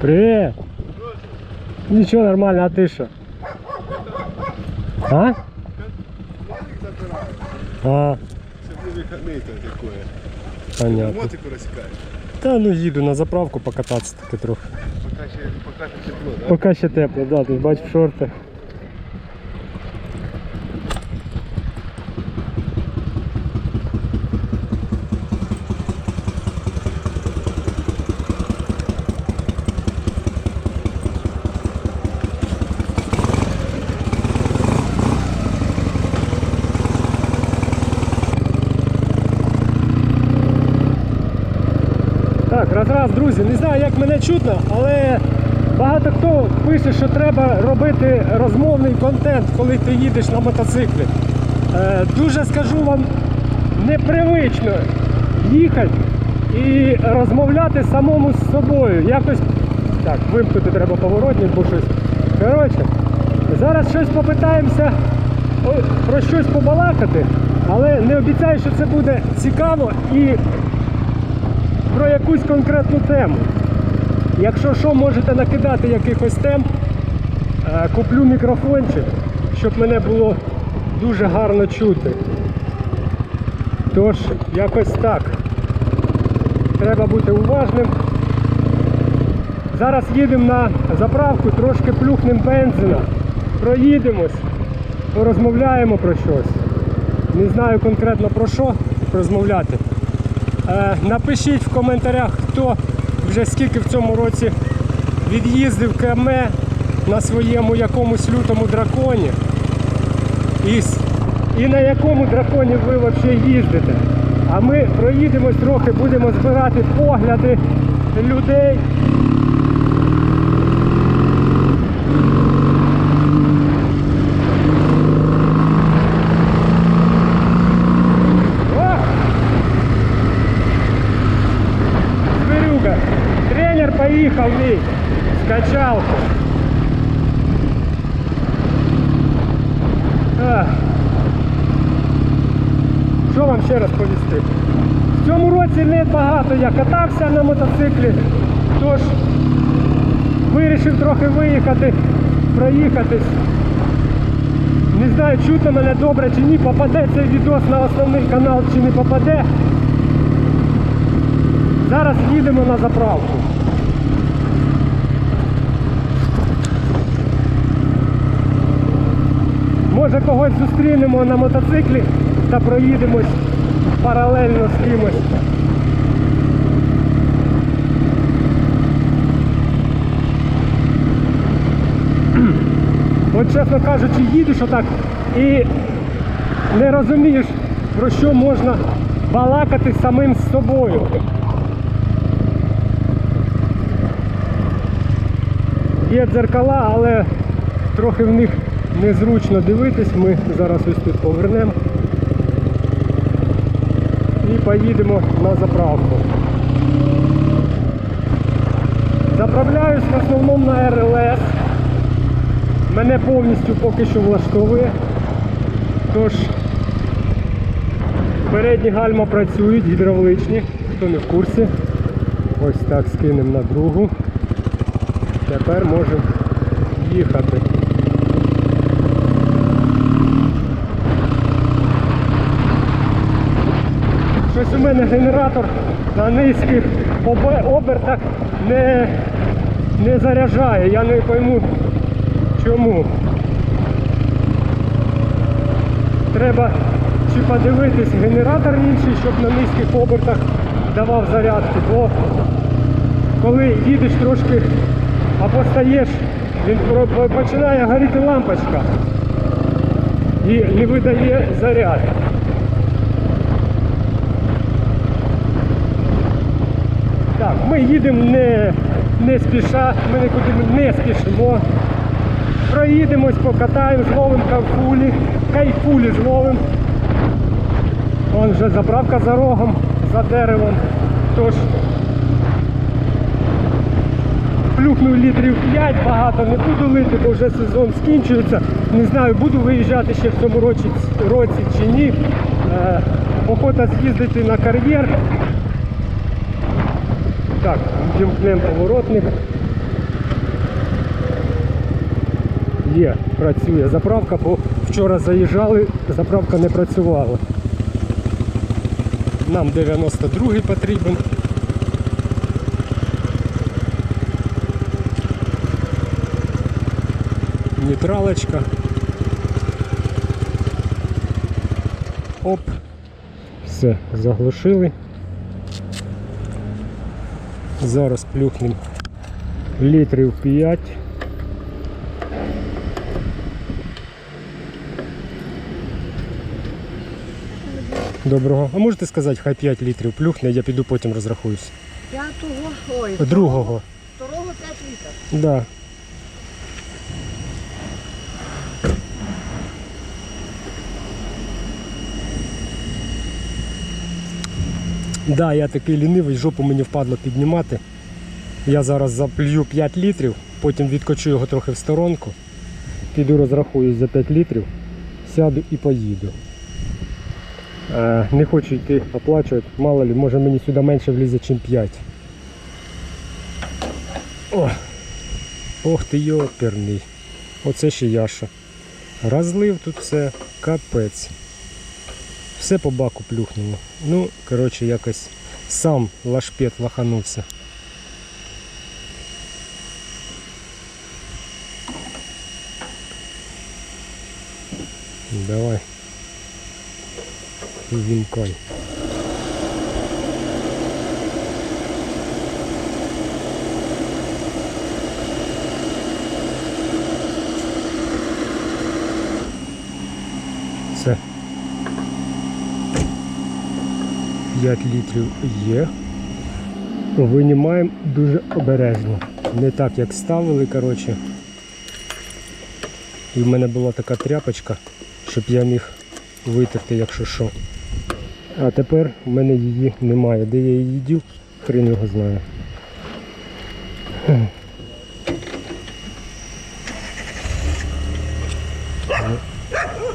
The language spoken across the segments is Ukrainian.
Привет. Ничего, нормально, а ты что? А? А, такое. понятно. Мотику розсікає. Та ну їду на заправку покататися таки трохи. Поки ще, поки ще тепло, да? Поки ще тепло, да, ти ж бачиш в шортах. Так, раз раз, друзі, не знаю, як мене чутно, але багато хто пише, що треба робити розмовний контент, коли ти їдеш на мотоциклі. Е, дуже скажу вам непривично їхати і розмовляти самому з собою. Якось так, вимкнути треба поворотник, бо щось. Коротше, зараз щось попитаємося про щось побалакати, але не обіцяю, що це буде цікаво і про якусь конкретну тему. Якщо що, можете накидати якихось тем, Е, куплю мікрофончик, щоб мене було дуже гарно чути. Тож, якось так. Треба бути уважним. Зараз їдемо на заправку, трошки плюхнемо бензина, проїдемось, порозмовляємо про щось. Не знаю конкретно про що розмовляти. Е, Напишіть в коментарях, хто вже скільки в цьому році від'їздив КМ на своєму якомусь лютому драконі. І, і на якому драконі ви взагалі їздите. А ми проїдемось трохи, будемо збирати погляди людей. О! Зверюга. Мій. Скачалку. Ах. Що вам ще раз повісти? В цьому році не багато я катався на мотоциклі, тож вирішив трохи виїхати, проїхатись. Не знаю, чутно мене добре чи ні, попаде цей відос на основний канал чи не попаде. Зараз їдемо на заправку. Може когось зустрінемо на мотоциклі та проїдемось паралельно з кимось. От чесно кажучи, їдеш отак і не розумієш, про що можна балакати самим з собою. Є дзеркала, але трохи в них незручно дивитись. Ми зараз ось тут повернемо і поїдемо на заправку. Заправляюсь в основному на РЛС. Мене повністю поки що влаштовує. Тож передні гальма працюють, гідравличні, хто не в курсі. Ось так скинемо на другу. Тепер можемо їхати. Щось у мене генератор на низьких обертах не, не заряджає. Я не пойму чому. Треба чи подивитись генератор інший, щоб на низьких обертах давав зарядки, бо коли їдеш трошки або стаєш, він починає горіти лампочка і не видає заряд. Так, ми їдемо не, не спіша, ми нікуди не спішимо. Проїдемось, покатаємо, зловимо кайфулі, кайфулі зловимо. Вон вже заправка за рогом, за деревом. Тож плюхнув літрів 5, багато не буду лити, бо вже сезон скінчується. Не знаю, буду виїжджати ще в цьому році, році чи ні. Е, охота з'їздити на кар'єр. Так, вімкнемо поворотник. Є, працює заправка, бо вчора заїжджали, заправка не працювала. Нам 92-й потрібен. Нейтралочка. Оп, все, заглушили. Зараз плюхнемо літрів 5. Доброго. А можете сказати, хай 5 літрів плюхне, я піду потім розрахуюсь. П'ятого, ой, Другого. второго 5 літрів. Да. Да, я такий лінивий, жопу мені впадло піднімати. Я зараз заплюю 5 літрів, потім відкочу його трохи в сторонку. Піду розрахуюсь за 5 літрів, сяду і поїду. Е, не хочу йти оплачувати, мало ли, може мені сюди менше влізе, ніж 5. О! Ох ти йоперний. Оце ще Яша. Розлив тут все, капець. Все по баку плюхнуло. Ну, коротше, якось сам лашпет лоханувся. Давай. Вімкай. Все. 5 літрів є. Винімаємо дуже обережно. Не так, як ставили, коротше. І в мене була така тряпочка, щоб я міг витерти, якщо що. А тепер в мене її немає. Де я її дів, хрен його знає.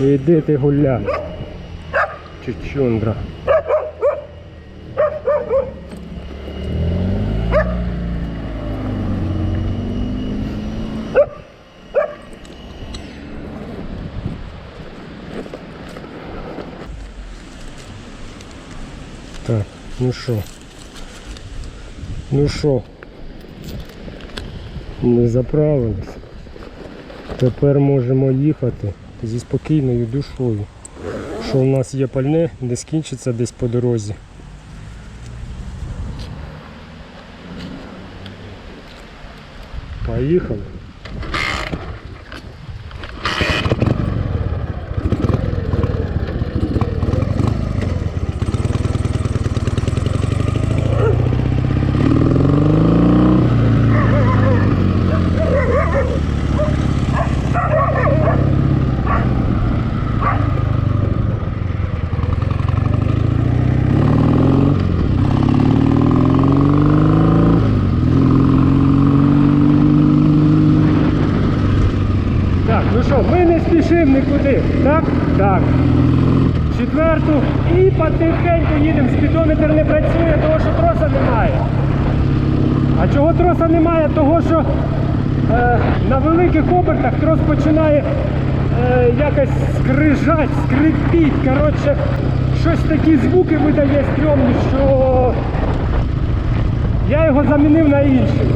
Іди ти гуляй. Чучундра. Так, ну що? Ну що? Ми заправились. Тепер можемо їхати зі спокійною душою. Що у нас є пальне, не скінчиться десь по дорозі. Поїхали. Так, ну що, ми не спішимо нікуди. Так? Четверту і потихеньку їдемо. Спідометр не працює, того що троса немає. А чого троса немає? Того що е, на великих обертах трос починає е, якось скрижать, скрипіть. Коротше, щось такі звуки видає стрьомні, що я його замінив на інший.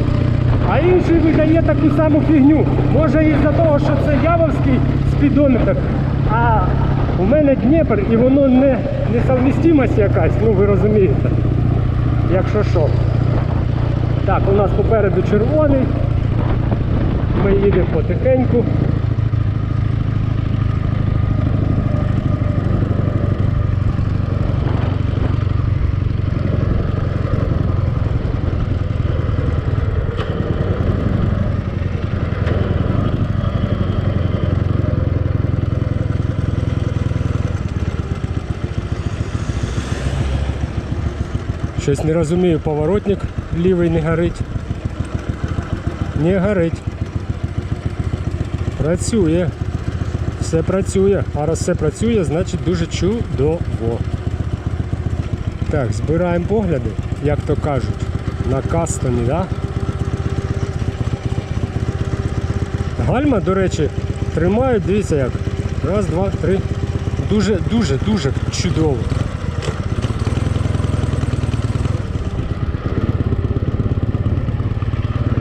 А інший видає таку саму фігню. Може із-за того, що це явовський спідометр, а у мене Дніпр і воно не несовмістимость якась, ну ви розумієте. Якщо що. Так, у нас попереду червоний. Ми їдемо потихеньку. Щось не розумію, поворотник лівий не горить. Не горить. Працює. Все працює. А раз все працює, значить дуже чудово. Так, збираємо погляди, як то кажуть, на кастомі, да? Гальма, до речі, тримають, дивіться як. Раз, два, три. Дуже, дуже, дуже чудово.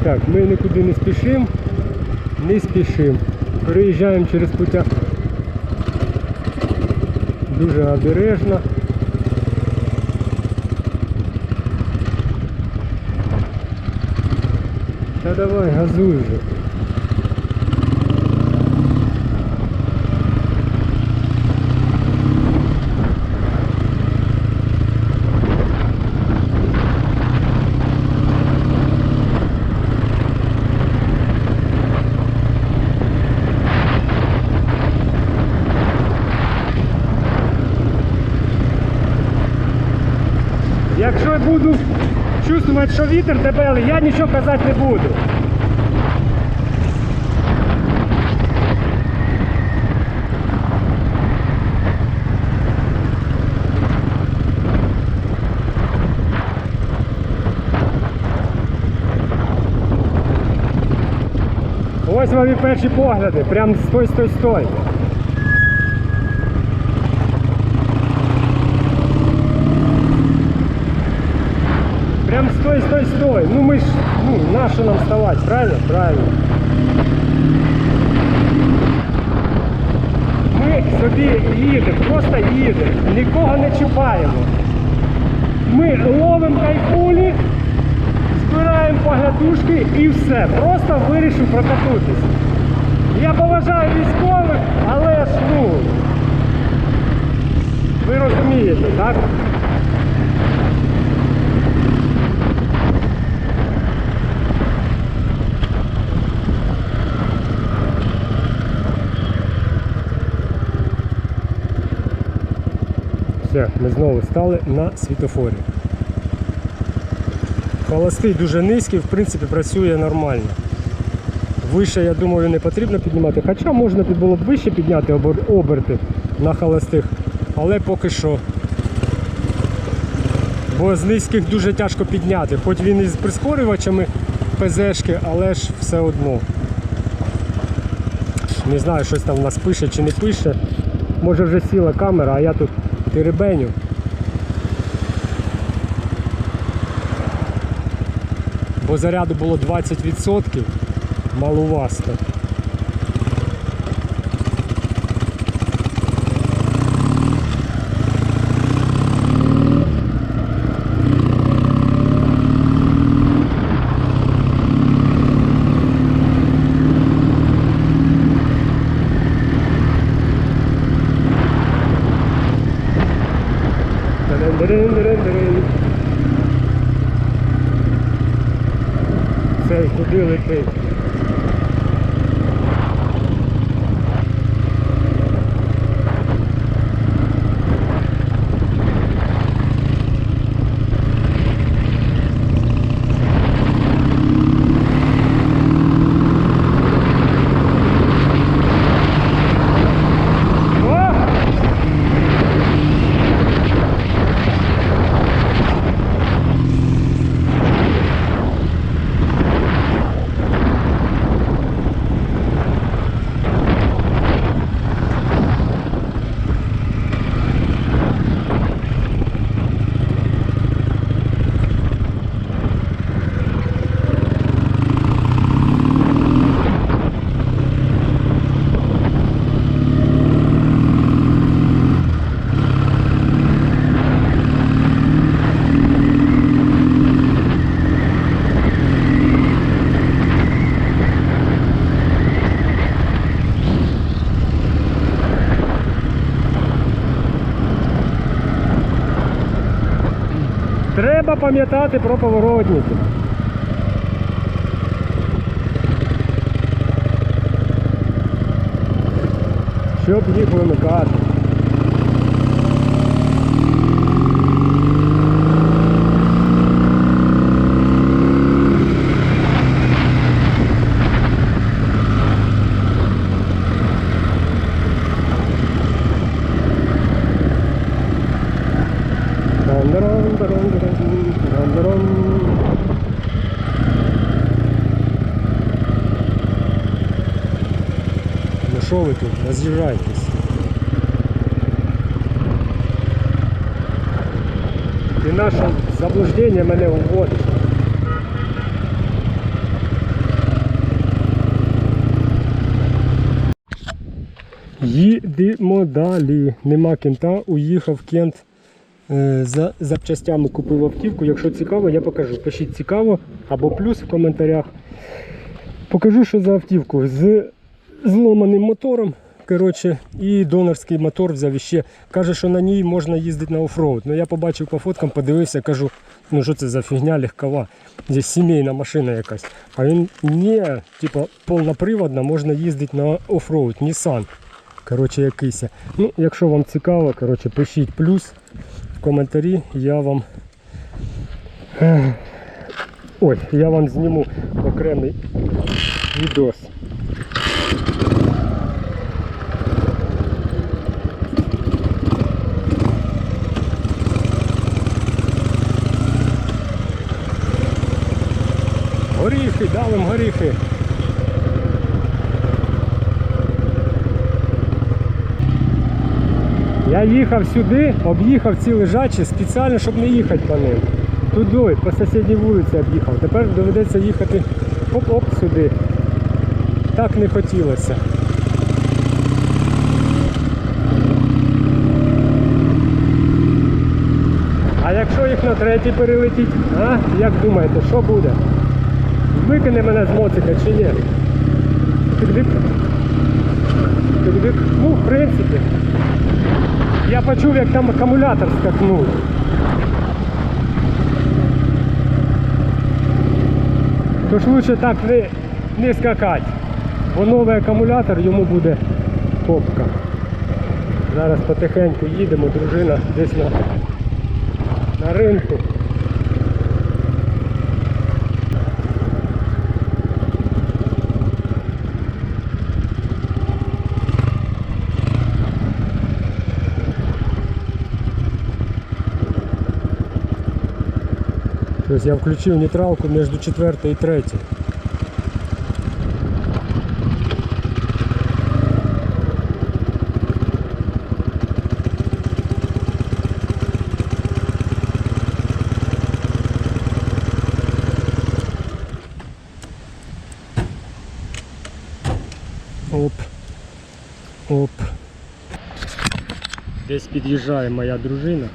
Так, ми нікуди не спішимо. Не спішимо. Переїжджаємо через путя. Дуже обережно. Та давай, газуй вже. Якщо я буду чувствувати, що вітер тебе, я нічого казати не буду. Ось вам і перші погляди, прям стой, стой, стой. Прям стой, стой, стой. Ну мы ж, ну, наше нам вставать, правильно? Правильно. Ми собі їдемо, просто їдемо, нікого не чіпаємо. Ми ловимо кайфулі, збираємо поглядушки і все. Просто вирішив прокатутись. Я поважаю військових, але ж ну. Ви розумієте, так? Все, ми знову стали на світофорі. Холостий дуже низький, в принципі, працює нормально. Вище, я думаю, не потрібно піднімати. Хоча можна було б вище підняти оберти на холостих, але поки що. Бо з низьких дуже тяжко підняти. Хоч він із прискорювачами ПЗшки, але ж все одно. Не знаю, щось там в нас пише чи не пише. Може вже сіла камера, а я тут теребеню. Бо заряду було 20%, маловасто. Цей куди летить? О! Треба пам'ятати про поворотники. Щоб їх вимикати. Що ви тут? Роз'їжджайтесь. Ти наше заблуждення мене уводиш. Їдемо далі. Нема кента, уїхав кент е, за запчастями купив автівку. Якщо цікаво, я покажу. Пишіть цікаво або плюс в коментарях. Покажу, що за автівку з зломаним мотором. Коротше, і донорський мотор взяв іще. Каже, що на ній можна їздити на оффроуд. Ну я побачив по фоткам, подивився, кажу, ну що це за фігня легкова. Здесь сімейна машина якась. А він ні, типа повноприводна, можна їздити на оффроуд, Nissan. Коротше, якийсь. Ну, якщо вам цікаво, коротше, пишіть плюс в коментарі, я вам. Ой, я вам зніму окремий відос. Давим. Я їхав сюди, об'їхав ці лежачі спеціально, щоб не їхати по ним. Туди, по сусідній вулиці об'їхав. Тепер доведеться їхати оп-оп сюди. Так не хотілося. А якщо їх на третій перелетіть, а? Як думаєте, що буде? Викине мене з моцика чи ні? Підвик? Підвик? Ну, в принципі. Я почув, як там акумулятор скакнув. Тож лучше так не, не скакати. Бо новий акумулятор йому буде топка. Зараз потихеньку їдемо, дружина десь на, на ринку. Тобто я включив нейтралку між четвертою і третьою. Оп. Оп. Десь під'їжджає моя дружина.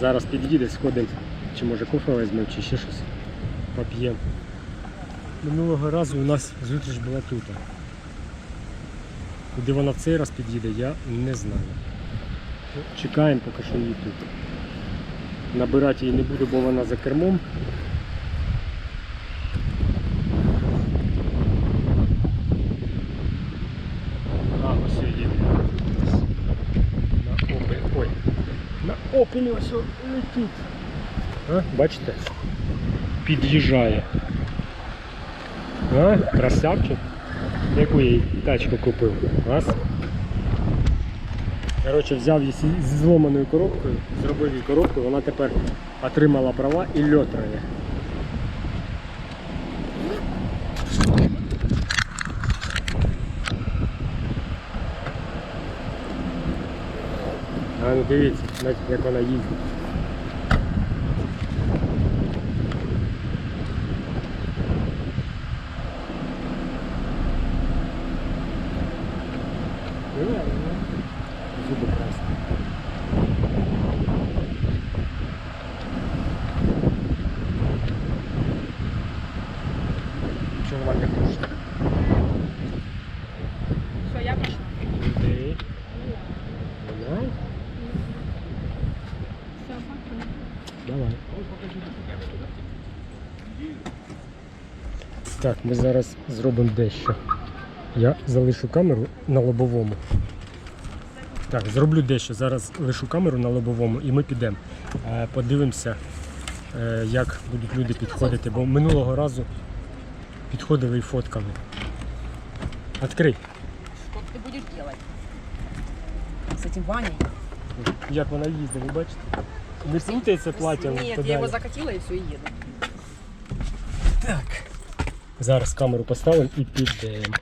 Зараз під'їде, сходимо, чи може кофе візьмемо, чи ще щось поп'ємо. Минулого разу у нас зустріч була тут. Куди вона в цей раз під'їде, я не знаю. Чекаємо поки що її тут. Набирати її не буду, бо вона за кермом. А, ось їде. На опель. Ой. На опелі ось летить. А, бачите? Під'їжджає. А, красавчик. Яку я їй тачку купив. Раз. Коротше, взяв її зі зломаною коробкою, зробив їй коробку, вона тепер отримала права і льотрає. А ну дивіться, як вона їздить. Ну, ладно, Зуби красні. Що вона не хоче? Що, я пішла? Людей. Давай. Давай. Так, ми зараз зробимо дещо. Я залишу камеру на лобовому. Так, зроблю дещо. Зараз лишу камеру на лобовому і ми підемо. Е, Подивимося, е, як будуть люди підходити, бо минулого разу підходили і фоткали. Відкрий. Что ты будешь делать? С этим Ваней? Як вона їздить, ви бачите? Не плутається плаття. Нет, я его закатила и все, и еду. Зараз камеру поставимо і підемо.